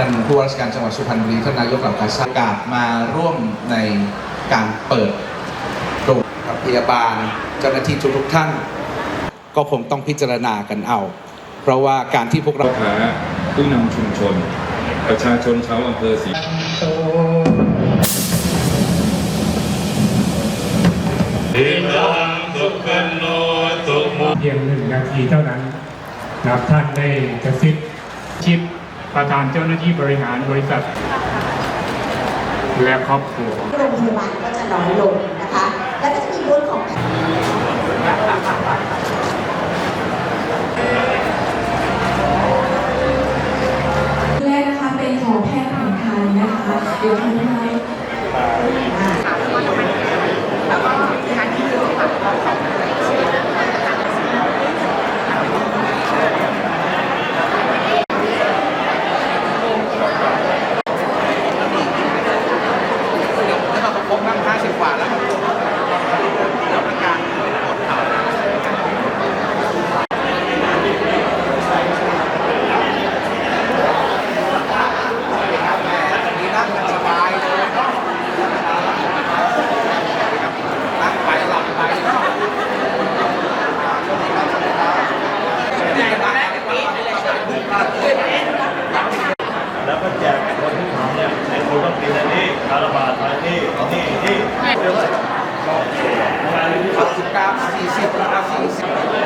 ท่านผู้ว่าราชการจังหวัดสุพรรณบุรีท่านนายกเหล่ากาชาติกาศมาร่วมในการเปิดโรงพยาบาลเจ้าหน้าที่ทุกๆท่าน ก็คงต้องพิจารณากันเอา เพราะว่าการที่พวกเราพ่อค้าผู้นำชุมชน ประชาชนชาวอำเภอศรีเพียงหนึ่งนาทีเท่านั้นนะครับท่านได้กระซิบชิด ประธานเจ้าหน้าที่บริหารบริษัท และครอบครัวโรงพยาบาลก็จะน้อยลงนะคะ แล้วก็จะมีบูธของแรกนะคะเป็นหอแพทย์แผนไทยนะคะ เดี๋ยวทาง ต้องปีนนี้คาราบาทางนี้นี่นี่เดี๋ยวเลยปรต้ครับสิบเก้าสี่สิบสี่สิบ